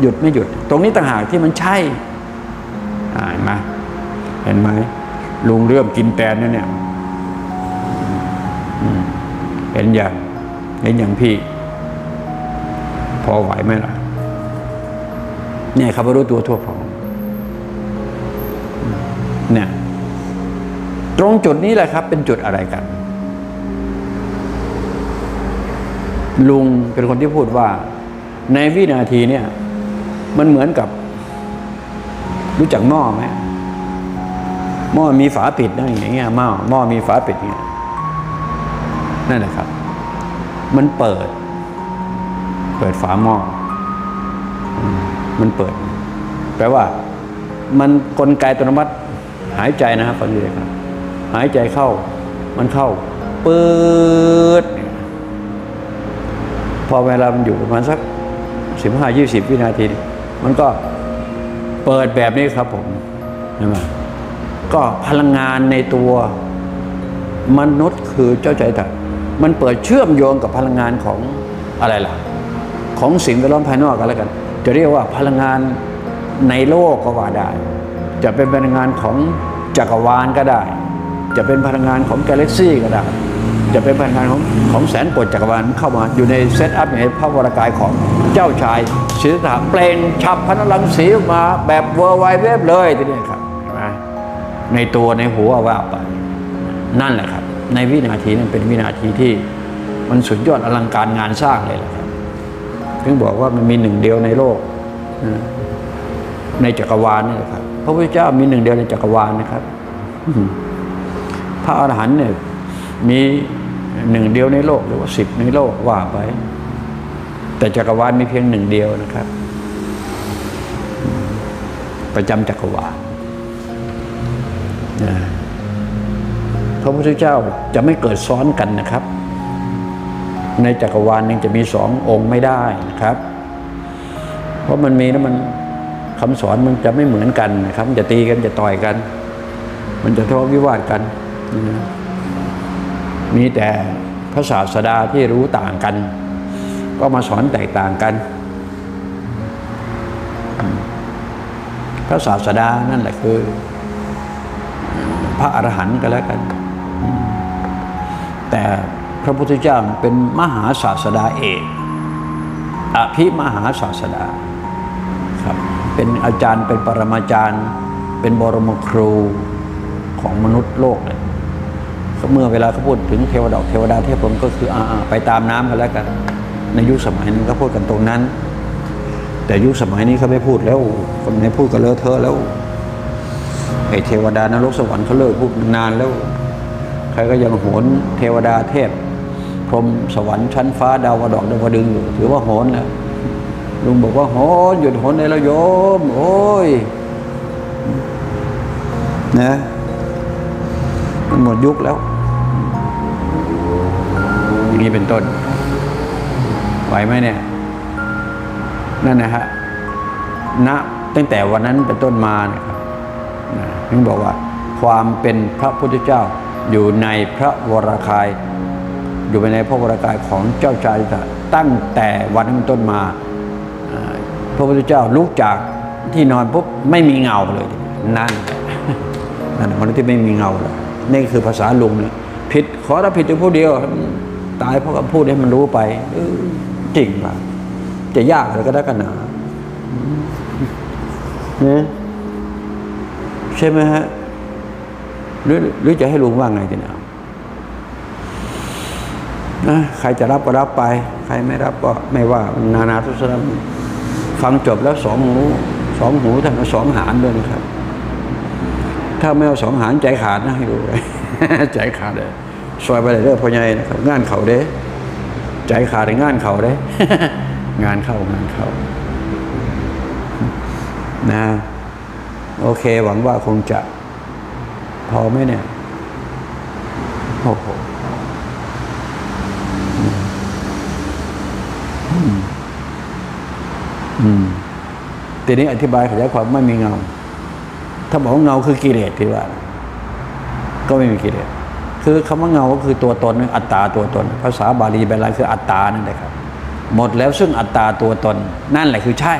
หยุดไม่หยุด ตรงนี้ต่างหากที่มันใช่อ่าเห็นไหมเห็นไหมลุงเริ่มกินแตนแล้วเนี่ยเห็นอย่างเห็นอย่างพี่ พอไหวไหมล่ะเนี่ยครับรู้ตัวทั่วพร้อมเนี่ยตรงจุดนี้แหละครับ เป็นจุดอะไรกัน ลุงเป็นคนที่พูดว่า ในวินาทีเนี่ย มันเหมือนกับ รู้จักหม้อไหมหม้อมีฝาปิดนะอย่างเงี้ยหม้อหม้อมีฝาปิดอย่างเงี้ยนั่นแหละครับ มันเปิด เปิดฝาหม้อมันเปิด แปลว่า มันกลไกอัตโนมัติหายใจนะครับฟังดูเลยครับ หายใจเข้า มันเข้าเปืดพอเวลามันอยู่ประมาณสักสิบห้ายี่สิบวินาที มันก็เปิดแบบนี้ครับผมเห็นไหมก็พลังงานในตัวมนุษย์คือเจ้าใจถัดมันเปิดเชื่อมโยงกับพลังงานของอะไรล่ะ ของสิ่งแวดล้อมภายนอกกันแล้วกัน จะเรียกว่าพลังงานในโลกก็ว่าได้ จะเป็นพลังงานของจักรวาลก็ได้ จะเป็นพลังงานของกาแล็กซี่ก็ได้ จะเป็นพลังงานของของแสนโกดจักรวาลเข้ามาอยู่ในเซตอัพในพระวรากายของเจ้าชายศิริธาเปล่งฉับพนลังสีมาแบบเวอร์ไวเว็บเลยทีนี้ครับในตัวในหัวว่าไป นั่นแหละครับ ในวินาทีนั้นเป็นวินาทีที่มันสุดยอดอลังการงานสร้างเลยแหละครับถึงบอกว่ามันมีหนึ่งเดียวในโลก ในจักรวาลนี่แหละครับ พระพุทธเจ้ามีหนึ่งเดียวในจักรวาลนะครับพระอรหันต์เนี่ย มีหนึ่งเดียวในโลกหรือว่าสิบในโลกว่าไป แต่จักรวาลมีเพียงหนึ่งเดียวนะครับ ประจำจักรวาลพระพุทธเจ้าจะไม่เกิดซ้อนกันนะครับ ในจักรวาลหนึ่งจะมีสององค์ไม่ได้นะครับ เพราะมันมีแล้วมันคำสอนมันจะไม่เหมือนกันนะครับมันจะตีกันจะต่อยกัน มันจะทะเลาะวิวาทกันนะ มีแต่พระศาสดาที่รู้ต่างกัน ก็มาสอนแตกต่างกัน พระศาสดานั่นแหละคือ พระอรหันต์ก็แล้วกัน แต่พระพุทธเจ้าเป็นมหาศาสดาเอกอภิมหาศาสดาครับเป็นอาจารย์เป็นปรมาจารย์ เป็นบรมครูของมนุษย์โลกเลย เมื่อเวลาเขาพูดถึงเทวดาเทวดาเทพพรหมก็คืออ่าไปตามน้ำกันแล้วกันในยุคสมัยนั้นก็พูดกันตรงนั้น แต่ยุคสมัยนี้เขาไม่พูดแล้วคนไหนพูดก็เลอะเทอะแล้วไอ้เทวดานรกสวรรค์เขาเลิกพูดนานแล้ว ใครก็ยังโหนเทวดาเทพพรหมสวรรค์ชั้นฟ้าดาวดอกดาวดึงอยู่ถือว่าโหนแล้วลุงบอกว่าโหนหยุดโหนได้แล้วโยม โอ้ยนะมันหมดยุคแล้ว อย่างนี้เป็นต้น ไหวไหมเนี่ย นั่นนะฮะณตั้งแต่วันนั้นเป็นต้นมานะครับนะถึงบอกว่า ความเป็นพระพุทธเจ้าอยู่ในพระวรากาย อยู่ในพระวรากายของเจ้าชายทธัตถะตั้งแต่วันนั้นต้นมา พระพุทธเจ้าลุกจากที่นอนปุ๊บไม่มีเงาเลย นั่นนั่นวันที่ไม่มีเงาเลยนี่คือภาษาลุงเนี่ยผิดขอรับผิดอยู่ผู้เดียว ตายเพราะคำพูดให้มันรู้ไปเออจริงป่ะจะยากอะไรก็ได้กันหนาเนี่ยใช่ไหมฮะหรือหรือจะให้ลุงว่าไงกันเอานะใครจะรับก็รับไป ใครไม่รับก็ไม่ว่านานาทุสรมฟังจบแล้วสองหูสองหูท่านก็สองหารด้วยนะครับ ถ้าไม่เอาสองหารใจขาดนะให้ดูไว้ใจขาดเลย ซอยไปเลยเด้อพ่อใหญ่นะครับงานเขาเด้ ใจขาดในงานเขาเด้ งานเข้างานเข้านะโอเค หวังว่าคงจะพอไหมเนี่ยโอ้โหอืมทีนี้อธิบายขยายความไม่มีเงา ถ้าบอกว่าเงาคือกิเลสที่ว่า ก็ไม่มีกิเลส คือคำว่าเงาก็คือตัวตนอัตตาตัวตน ภาษาบาลีแปลว่าคืออัตตานั่นแหละครับ หมดแล้วซึ่งอัตตาตัวตน นั่นแหละคือใช่